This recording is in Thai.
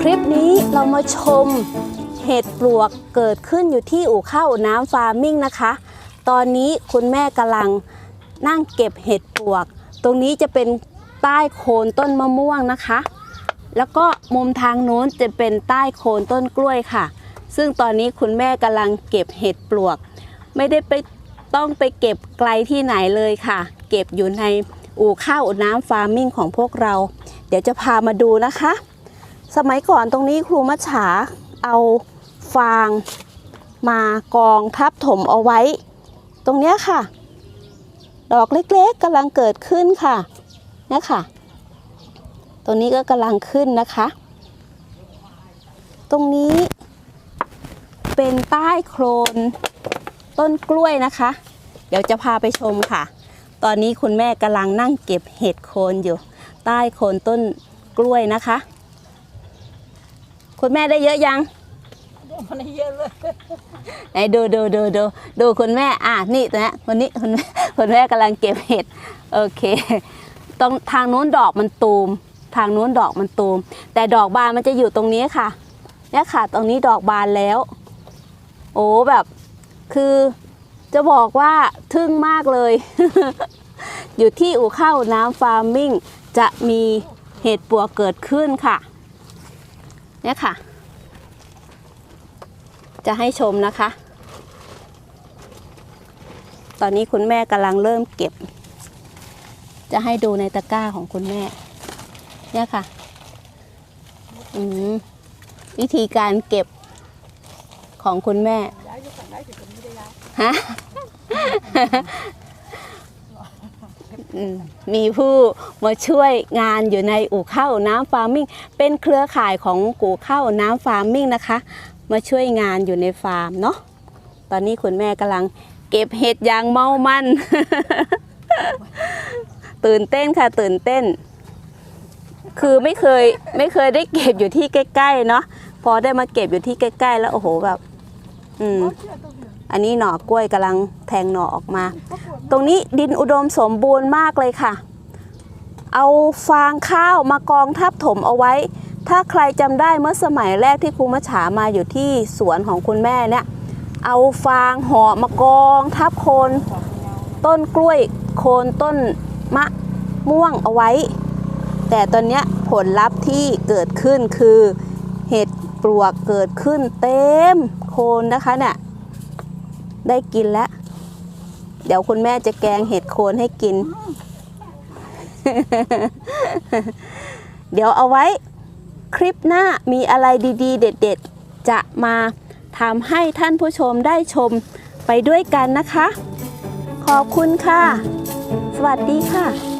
คลิปนี้เรามาชมเห็ดปลวกเกิดขึ้นอยู่ที่อู่ข้าวน้ำฟาร์มิ่งนะคะ ตอนนี้คุณแม่กำลังนั่งเก็บเห็ดปลวก ตรงนี้จะเป็นใต้โคนต้นมะม่วงนะคะ แล้วก็มุมทางโน้นจะเป็นใต้โคนต้นกล้วยค่ะ ซึ่งตอนนี้คุณแม่กำลังเก็บเห็ดปลวก ไม่ได้ไปต้องไปเก็บไกลที่ไหนเลยค่ะ เก็บอยู่ในอู่ข้าวน้ำฟาร์มิ่งของพวกเรา เดี๋ยวจะพามาดูนะคะ สมัยก่อนตรงนี้ครูมัชฉาเอาฟางมากองทับถมเอาไว้ ตรงเนี้ยค่ะ ดอกเล็กๆกำลังเกิดขึ้นค่ะเนี่ยค่ะ ตรงนี้ก็กำลังขึ้นนะคะ ตรงนี้เป็นใต้โคลนต้นกล้วยนะคะ เดี๋ยวจะพาไปชมค่ะ ตอนนี้คุณแม่กำลังนั่งเก็บเห็ดโคนอยู่ ใต้โคนต้นกล้วยนะคะ คุณแม่ได้เยอะยังมันเยอะเลยไหนดูดูดูดูดูคุณแม่อะนี่ตัวเนี้ยคนนี้คุณแม่คุณแม่กำลังเก็บเห็ดโอเคตรงทางนู้นดอกมันตูม ทางนู้นดอกมันตูม แต่ดอกบานมันจะอยู่ตรงนี้ค่ะเนี่ยค่ะ ตรงนี้ดอกบานแล้ว โอ้แบบคือจะบอกว่าทึ่งมากเลย อยู่ที่อู่ข้าวน้ำฟาร์มมิ่งจะมีเห็ดปัวเกิดขึ้นค่ะ เนี่ยค่ะ จะให้ชมนะคะ ตอนนี้คุณแม่กำลังเริ่มเก็บ จะให้ดูในตะกร้าของคุณแม่ เนี่ยค่ะ อืมวิธีการเก็บของคุณแม่ย้ายอยู่ฝั่งไหนถึงผมไม่ได้ย้ายฮะอื มีผู้มาช่วยงานอยู่ในอู่ข้าวน้ำฟาร์มมิ่ง เป็นเครือข่ายของอู่ข้าวน้ำฟาร์มมิ่งนะคะ มาช่วยงานอยู่ในฟาร์มเนาะ ตอนนี้คุณแม่กำลังเก็บเห็ดอย่างเมามัน ตื่นเต้นค่ะตื่นเต้น คือไม่เคยไม่เคยได้เก็บอยู่ที่ใกล้ๆเนาะ พอได้มาเก็บอยู่ที่ใกล้ๆ แล้วโอ้โหแบบ อืม อันนี้หน่อกล้วยกำลังแทงหน่อออกมา ตรงนี้ดินอุดมสมบูรณ์มากเลยค่ะ เอาฟางข้าวมากองทับถมเอาไว้ ถ้าใครจำได้เมื่อสมัยแรกที่ครูมัชฉามาอยู่ที่สวนของคุณแม่เนี่ยเอาฟางห่อมากองทับโคนต้นกล้วยโคนต้นมะม่วงเอาไว้ แต่ตอนนี้ผลลัพธ์ที่เกิดขึ้นคือเห็ดปลวกเกิดขึ้นเต็มโคนนะคะเนี่ย ได้กินแล้ว เดี๋ยวคุณแม่จะแกงเห็ดโคนให้กิน เดี๋ยวเอาไว้ คลิปหน้ามีอะไรดีๆ เด็ด ๆ จะมาทำให้ท่านผู้ชมได้ชมไปด้วยกันนะคะ ขอบคุณค่ะ สวัสดีค่ะ